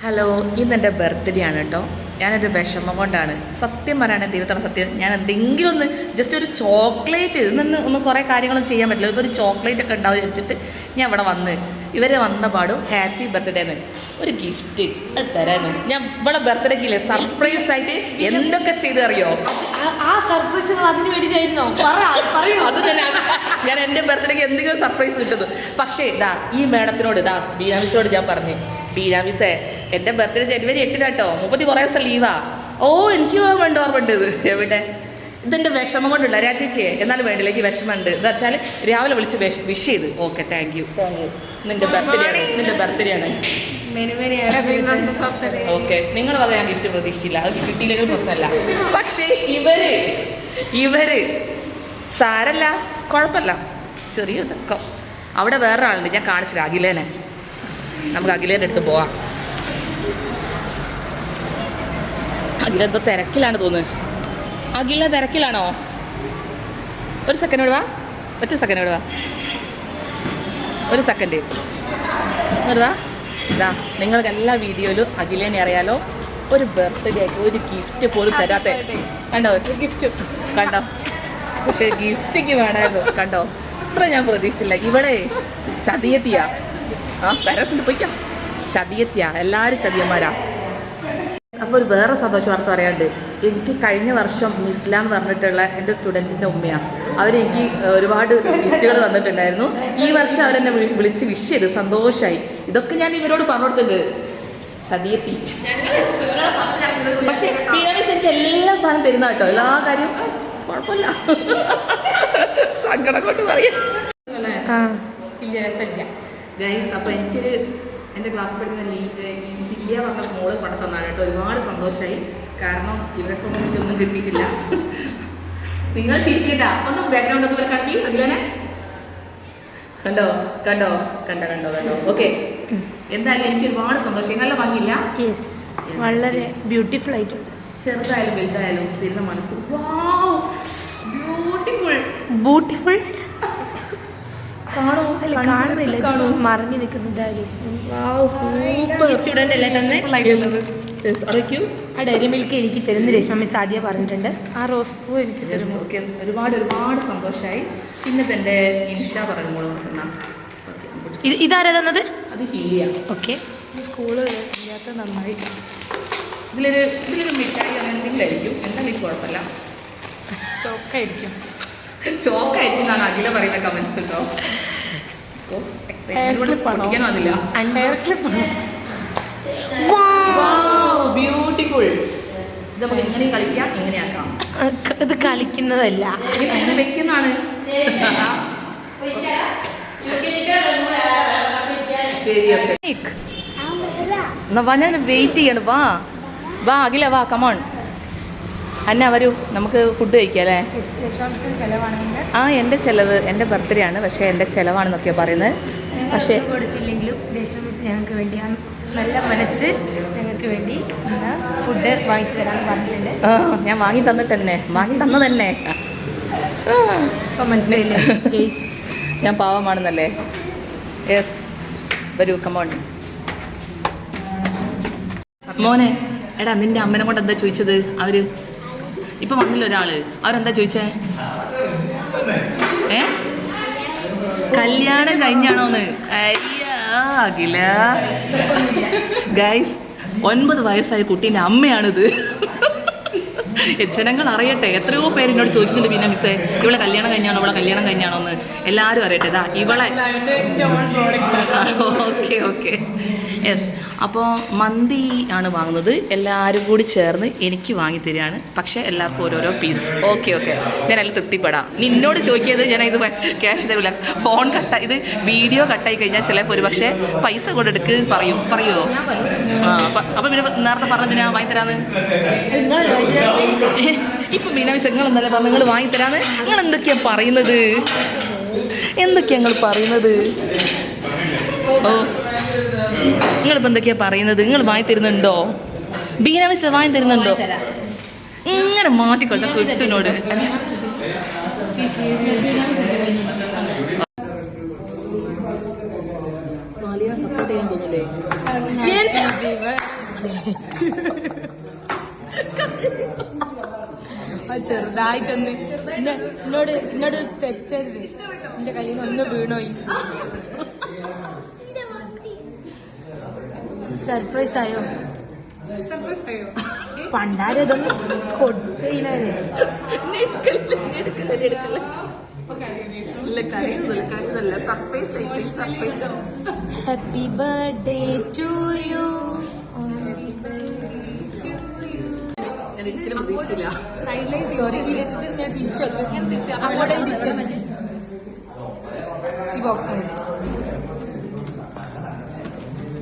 Hello ഇന്ന് എന്റെ birthday ആണ് കേട്ടോ. ഞാനൊരു വിഷമം കൊണ്ടാണ്. സത്യം പറയുകയാണെങ്കിൽ തീർത്തണം സത്യം. ഞാൻ എന്തെങ്കിലും ഒന്ന് ജസ്റ്റ് ഒരു ചോക്ലേറ്റ് ഇന്ന് ഒന്ന് കുറേ കാര്യങ്ങളും ചെയ്യാൻ പറ്റില്ല. ഇപ്പോൾ ഒരു ചോക്ലേറ്റ് ഒക്കെ ഉണ്ടാവും വിചാരിച്ചിട്ട് ഞാൻ ഇവിടെ വന്ന്. ഇവരെ വന്ന പാടും ഹാപ്പി ബർത്ത്ഡേ എന്ന് ഒരു ഗിഫ്റ്റ് അത് തരാനും ഞാൻ ഇവിടെ ബർത്ത്ഡേക്ക് ഇല്ലേ? സർപ്രൈസ് ആയിട്ട് എന്തൊക്കെ ചെയ്തു അറിയോ? ആ- സർപ്രൈസ് അതിന് വേണ്ടിയിട്ടായിരുന്നോ? പറയൂ. അത് തന്നെ ഞാൻ എന്റെ ബർത്ത്ഡേക്ക് എന്തെങ്കിലും സർപ്രൈസ് കിട്ടുന്നു. പക്ഷേ ഇതാ ഈ മേഡത്തിനോട് ഇതാ ബീനാമിസിനോട് ഞാൻ പറഞ്ഞു. ബീനാമിസേ എന്റെ ബർത്ത്ഡേ ജനുവരി എട്ടിനാട്ടോ മുപ്പത്തി കുറേ ദിവസം ലീവാ ഓ എനിക്ക് വേണ്ട ഓർമ്മയുണ്ട് ഇത്. എവിടെ? ഇതെന്റെ വിഷമം കൊണ്ടുള്ള രാജേച്ചിയെ എന്നാലും വേണ്ടില്ല എനിക്ക് വിഷമമുണ്ട്. എന്താ വെച്ചാൽ രാവിലെ വിളിച്ച് വിഷ് ചെയ്ത്. ഓക്കെ താങ്ക് യു നിന്റെ ബർത്ത്ഡേ ആണ്. നിന്റെ ബർത്ത്ഡേ ആണ്. ഓക്കെ നിങ്ങൾ വക ഞാൻ ഗിഫ്റ്റ് പ്രതീക്ഷിച്ചില്ല. അത് കിട്ടിയില്ലെങ്കിലും പ്രശ്നമല്ല. പക്ഷേ ഇവർ ഇവർ സാരല്ല കുഴപ്പമില്ല. ചെറിയ തക്കം അവിടെ വേറെ ആളുണ്ട് ഞാൻ കാണിച്ചില്ല അഖിലേനെ. നമുക്ക് അഖിലേന്റെ അടുത്ത് പോവാം. അഖില എന്തോ തിരക്കിലാണ് തോന്നുന്നത് അഖില തിരക്കിലാണോ? ഒരു സെക്കൻഡ് ഇവിടെ വാ. ഒറ്റ സെക്കൻഡ് ഇവിടെ വാ. ഒരു സെക്കൻഡ് ഇങ്ങോട്ട് വാ. ഇതാ നിങ്ങൾക്ക് എല്ലാ വീഡിയോയിലും അഖിലേനെ അറിയാലോ. ഒരു ബർത്ത്ഡേ ആയിട്ട് ഒരു ഗിഫ്റ്റ് പോലും തരാത്ത കണ്ടോ? ഗിഫ്റ്റ് കണ്ടോ? പക്ഷേ ഗിഫ്റ്റിക്ക് വേണമായിരുന്നു. കണ്ടോ? ഇത്ര ഞാൻ പ്രതീക്ഷിച്ചില്ല. ഇവിടെ ചതിയെത്തിയാ. ആ പാരസിന് പോയിക്കാം. ചതിയെത്തിയാ. എല്ലാവരും ചതിയന്മാരാ. അപ്പോൾ ഒരു വേറെ സന്തോഷ വാർത്ത പറയാണ്ട് എനിക്ക് കഴിഞ്ഞ വർഷം മിസ്ല എന്ന് പറഞ്ഞിട്ടുള്ള എന്റെ സ്റ്റുഡന്റിന്റെ ഉമ്മയാണ് അവരെനിക്ക് ഒരുപാട് ഗിഫ്റ്റുകൾ തന്നിട്ടുണ്ടായിരുന്നു. ഈ വർഷം അവരെന്നെ വിളി- വിളിച്ച് വിഷ് ചെയ്ത്. സന്തോഷമായി ഇതൊക്കെ ഞാൻ ഇവരോട് പറഞ്ഞു കൊടുത്തിട്ടുണ്ട് ചതിയെത്തി. പക്ഷേ എസ് എനിക്ക് എല്ലാ സാധനം തരുന്ന കേട്ടോ. എല്ലാ കാര്യം കുഴപ്പമില്ല. സങ്കടം കൊണ്ട് പറയാം. ഗൈസ് അപ്പോൾ എനിക്കൊരു എന്റെ ക്ലാസ് പഠിക്കുന്ന ലീ ഹില്യ പറഞ്ഞ മോൾ പടം തന്നാണ് കേട്ടോ. ഒരുപാട് സന്തോഷമായി കാരണം ഇവരൊന്നും എനിക്കൊന്നും കിട്ടിയിട്ടില്ല. നിങ്ങൾ ചിരിക്കണ്ട. ഒന്ന് ബാക്ക്ഗ്രൗണ്ട് ഒക്കെ കാണിക്കി. അഖിലനെ? കണ്ടോ? കണ്ടോ? കണ്ടോ കണ്ടോ കണ്ടോ. ഓക്കെ എന്തായാലും എനിക്ക് ഒരുപാട് സന്തോഷം. നല്ല ഭംഗിയില്ല? വളരെ ബ്യൂട്ടിഫുൾ ആയിട്ടുണ്ട്. ചെറുതായാലും വലുതായാലും തരുന്ന മനസ്സ്. ബ്യൂട്ടിഫുൾ ബ്യൂട്ടിഫുൾ കാണോ? അല്ല കാണുന്നില്ല. മറിഞ്ഞു മിൽക്ക് എനിക്ക് തരുന്ന. രേഷ്മ മിസ് ആദ്യം പറഞ്ഞിട്ടുണ്ട്. ആ റോസ് പൂ എനിക്ക് ഒരുപാട് ഒരുപാട് സന്തോഷമായി പിന്നെ തന്റെ ഇൻഷ പറഞ്ഞു മോൾ ഇത് ഇതാരാ തന്നത്? അത് ഹീലിയ. ഓക്കെ സ്കൂൾ ഇല്ലാത്ത നന്നായി. ഇതിലൊരു ഇതിലൊരു മിഠായി അങ്ങനെ എന്തെങ്കിലുമായിരിക്കും എന്തായാലും എനിക്ക് കുഴപ്പമില്ല. ചോക്കായിരിക്കും ചോക്കായിരിക്കും എന്നാണ് അഖില പറയുന്ന കേട്ടോ അതില്ല. ബ്യൂട്ടിഫുൾ ഇത് നമുക്ക് ഇങ്ങനെ കളിക്കാം ഇത് കളിക്കുന്നതല്ല. വെക്കുന്നതാണ്. ശരി വെയിറ്റ് ചെയ്യണം. വാ. വാ അഖില വാ കമോൺ അന്ന വരൂ. നമുക്ക് ഫുഡ് കഴിക്കാം അല്ലേ ആ എന്റെ ചിലവ് എന്റെ ബർത്ത്ഡേ ആണ്. പക്ഷേ എന്റെ ചിലവാണെന്നൊക്കെ പറയുന്നത്. പക്ഷേ കൊടുത്തില്ലെങ്കിലും ഞങ്ങൾക്ക് വേണ്ടി നല്ല മനസ്സ് ഞങ്ങൾക്ക് വേണ്ടി ഫുഡ് വാങ്ങിച്ചു പറഞ്ഞിട്ടുണ്ട്. ആ ഞാൻ വാങ്ങി തന്നിട്ട് തന്നെ വാങ്ങി തന്നു തന്നെ മനസ്സിലായില്ലേ. ഞാൻ പാവമാണെന്നല്ലേ? യെസ് വരൂ കമോൺ മോനെ എടാ നിന്റെ അമ്മനെ കൊണ്ട് എന്താ ചോദിച്ചത്? അവർ ഇപ്പൊ വന്നില്ല ഒരാൾ. അവരെന്താ ചോദിച്ചേ? ഏ? കല്യാണം കഴിഞ്ഞാണോന്ന്? അഖില ഗൈസ് ഒൻപത് വയസ്സായ കുട്ടീന്റെ അമ്മയാണിത്. ജനങ്ങൾ അറിയട്ടെ. എത്രയോ പേര് എന്നോട് ചോദിക്കുന്നുണ്ട് പിന്നെ മിസ്സേ ഇവളെ കല്യാണം കഴിഞ്ഞാണോ? ഇവളെ കല്യാണം കഴിഞ്ഞാണോ എന്ന് എല്ലാവരും അറിയട്ടെ. ഇതാ ഇവളെ ഓക്കെ ഓക്കെ. യെസ് അപ്പോൾ മന്തി ആണ് വാങ്ങുന്നത്. എല്ലാവരും കൂടി ചേർന്ന് എനിക്ക് വാങ്ങി തരികയാണ്. പക്ഷേ എല്ലാവർക്കും ഓരോരോ പീസ് ഓക്കെ ഓക്കെ ഞാൻ അതിൽ തൃപ്തിപ്പെടാം. നിന്നോട് ചോദിക്കിയത് ഞാൻ ഇത് ക്യാഷ് തരില്ല ഫോൺ കട്ട ഇത് വീഡിയോ കട്ടായി കഴിഞ്ഞാൽ ചിലപ്പോൾ ഒരു പക്ഷേ പൈസ കൊണ്ടെടുക്ക് പറയും. പറയുമോ ആ അപ്പം പിന്നെ നേരത്തെ ഞാൻ വാങ്ങി തരാന്ന്. ഇപ്പം മീനാമിസ് നിങ്ങൾ എന്നല്ലേ പറഞ്ഞു നിങ്ങൾ വാങ്ങി തരാന്ന്. നിങ്ങൾ എന്തൊക്കെയാണ് പറയുന്നത്? എന്തൊക്കെയാണ് നിങ്ങൾ പറയുന്നത്? ഓ. നിങ്ങളിപ്പോൾ എന്തൊക്കെയാ പറയുന്നത്? നിങ്ങൾ വാങ്ങി തരുന്നുണ്ടോ? ബീനാമിസ് വാങ്ങി തരുന്നുണ്ടോ? ഇങ്ങനെ മാറ്റിക്കൊച്ച കുട്ടിനോട്. ചെറുതായിട്ടൊന്ന് എന്നെ എന്നോട് എന്നോട് തെറ്റരുത്. എന്റെ കയ്യിൽ നിന്ന് ഒന്ന് വീണോയി. സർപ്രൈസ് ആയോ? പണ്ടാരം ഇതൊന്നും കൊടുക്കില്ലേ happy birthday to you sorry ഞാൻ തിരിച്ചു അങ്ങോട്ടേ തിരിച്ചു ഈ ബോക്സ്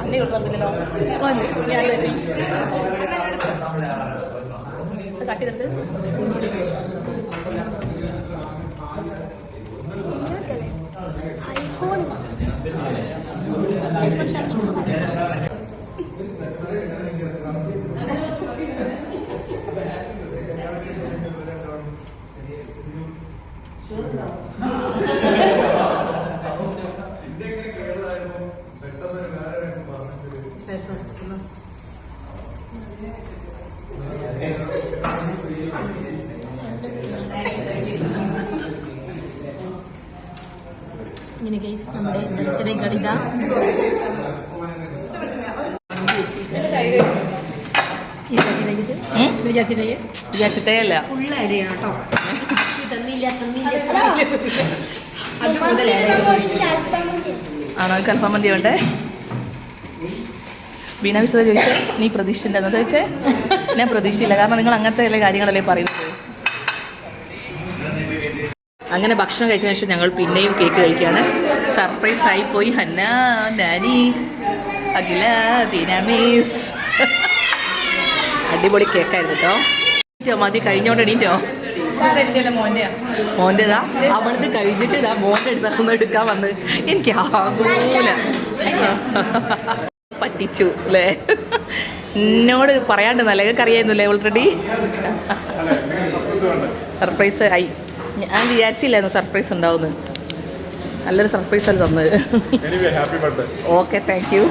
അന്നേ കൊണ്ടുവന്നില്ലല്ലോ തട്ടി തട്ട് ഇങ്ങനെ കേസ് നമ്മുടെ ബർത്ത്ഡേ കളിത വിചാരിച്ചിട്ടേ? അല്ല. ഫുൾ ചെയ്യണം കേട്ടോ. തന്നില്ല തന്നില്ല അത് മുതൽ ആണോ? കൽഫാം മന്തി ഉണ്ടേ ബീന വിശദ ചോദിച്ചാൽ നീ പ്രതീക്ഷിച്ചിട്ടുണ്ടെന്ന് ചോദിച്ചേ ഞാൻ പ്രതീക്ഷയില്ല കാരണം നിങ്ങൾ അങ്ങനത്തെ എല്ലാ കാര്യങ്ങളല്ലേ പറയുന്നത്? അങ്ങനെ ഭക്ഷണം കഴിച്ചതിന് ശേഷം ഞങ്ങൾ പിന്നെയും കേക്ക് കഴിക്കുകയാണ് സർപ്രൈസ് ആയി പോയി. ഹന്ന നാനി അഖില ബീനാമീസ് അടിപൊളി കേക്കായിരുന്നു കേട്ടോ മതി കഴിഞ്ഞോണ്ട് എണീറ്റോ? മോന്റെതാ അവളത് കഴിഞ്ഞിട്ട് ഇതാ മോന്റെ അടുത്തൊന്ന് എടുക്കാൻ വന്ന്. എനിക്ക് ആകൂല. പറ്റിച്ചു അല്ലേ? എന്നോട് പറയാണ്ട് നല്ല അറിയായിരുന്നില്ലേ ഓൾറെഡി സർപ്രൈസ് ആയി. ഞാൻ വിചാരിച്ചില്ലായിരുന്നു സർപ്രൈസ് ഉണ്ടാവുമെന്ന്. നല്ലൊരു സർപ്രൈസ് അല്ല തന്നത്. Okay thank U